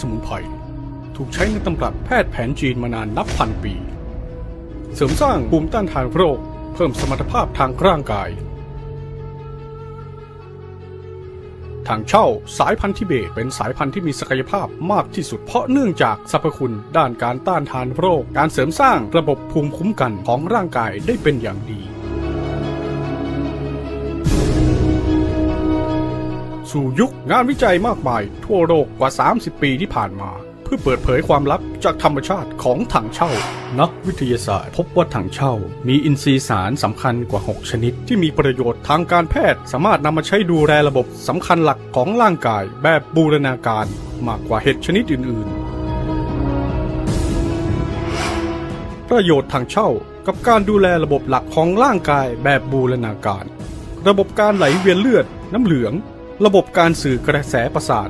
สมุนไพรถูกใช้ในตำรับแพทย์แผนจีนมานานนับพันปี เสริมสร้างภูมิต้านทานโรค เพิ่มสมรรถภาพทางร่างกาย ทางเช่าสายพันธุ์ทิเบตเป็นสายพันธุ์ที่มีศักยภาพมากที่สุดเพราะเนื่องจากสรรพคุณด้านการต้านทานโรค การเสริมสร้างระบบภูมิคุ้มกันของร่างกายได้เป็นอย่างดี สู่ยุคงานวิจัยมากมาย ทั่วโลกกว่า 30 ปีที่ผ่านมา เพื่อเปิดเผยความลับจากธรรมชาติของถังเช่า นักวิทยาศาสตร์ พบว่าถังเช่า มีอินทรีย์สารสำคัญกว่า 6 ชนิด ที่มีประโยชน์ทางการแพทย์ สามารถนำมาใช้ดูแลระบบสำคัญหลักของร่างกายแบบบูรณาการมากกว่าเห็ดชนิดอื่น ๆประโยชน์ทางเช่ากับการดูแลระบบหลักของร่างกายแบบบูรณาการ ระบบการไหลเวียนเลือด น้ำเหลือง ระบบการสื่อกระแสประสาท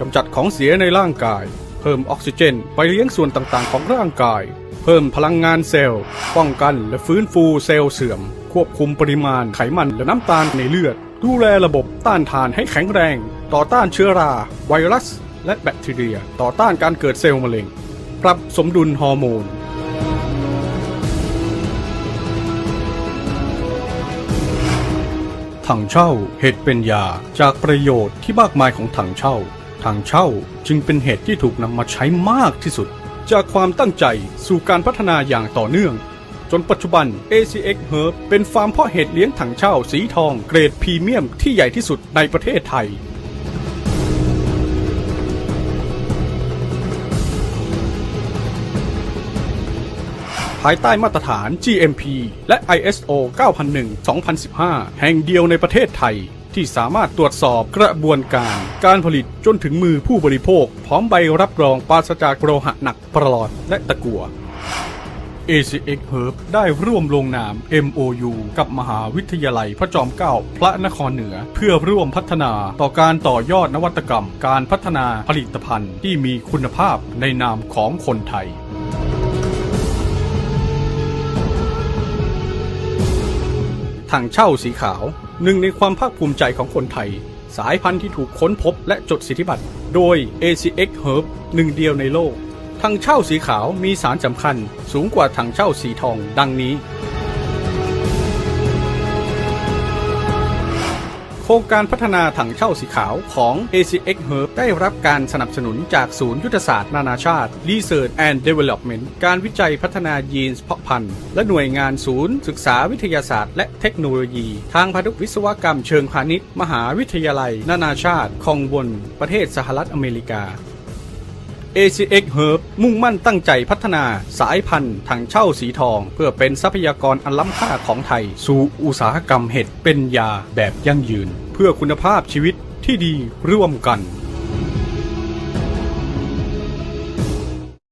กำจัดของเสียในร่างกาย เพิ่มออกซิเจนไปเลี้ยงส่วนต่างๆ ของร่างกาย เพิ่มพลังงานเซลล์ ป้องกันและฟื้นฟูเซลล์เสื่อม ควบคุมปริมาณไขมันและน้ำตาลในเลือด ดูแลระบบต้านทานให้แข็งแรง ต่อต้านเชื้อรา ไวรัส และแบคทีเรีย ต่อต้านการเกิดเซลล์มะเร็ง ปรับสมดุลฮอร์โมน ถังเช่าเห็ดเป็นยาจากประโยชน์ที่มากมายของถังเช่าถังเช่าจึงเป็นเห็ดที่ถูกนำมาใช้มากที่สุด จากความตั้งใจสู่การพัฒนาอย่างต่อเนื่อง จนปัจจุบัน ACX Herb เป็นฟาร์มเพาะเห็ดเลี้ยงถังเช่าสีทองเกรดพรีเมียมที่ใหญ่ที่สุดในประเทศไทยายใต้มาตรฐาน GMP และ ISO 9001-2015 แห่งเดียวในประเทศไทย ที่สามารถตรวจสอบกระบวนการ การผลิตจนถึงมือผู้บริโภค พร้อมใบรับรองปราศจากโลหะหนักปลอดและตะกัว ACX Herb ได้ร่วมลงนาม MOU กับมหาวิทยาลัยพระจอมเกล้าพระนครเหนือ เพื่อร่วมพัฒนาต่อการต่อยอดนวัตกรรม การพัฒนาผลิตภัณฑ์ที่มีคุณภาพในนามของคนไทย ถังเช่าสีขาว หนึ่งในความภาคภูมิใจของคนไทย สายพันธุ์ที่ถูกค้นพบและจดสิทธิบัตร โดย ACX Herb หนึ่งเดียวในโลกถังเช่าสีขาวมีสารสำคัญสูงกว่าถังเช่าสีทองดังนี้ โครงการพัฒนาถังเช่าสีขาวของ ACX Herb ได้รับการสนับสนุนจากศูนย์ยุทธศาสตร์นานาชาติ Research and Development การวิจัยพัฒนายีนเพาะพันธุ์ และหน่วยงานศูนย์ ศึกษาวิทยาศาสตร์ และเทคโนโลยี ทางพันธุวิศวกรรมเชิงพาณิชย์ มหาวิทยาลัย นานาชาติ คองวนประเทศสหรัฐอเมริกา ACX Herb มุ่งมั่นตั้งใจพัฒนาสายพันธุ์ถังเช่าสีทอง เพื่อเป็นทรัพยากรอันล้ำค่าของไทย สู่อุตสาหกรรมเห็ดเป็นยาแบบยั่งยืน เพื่อคุณภาพชีวิตที่ดีร่วมกัน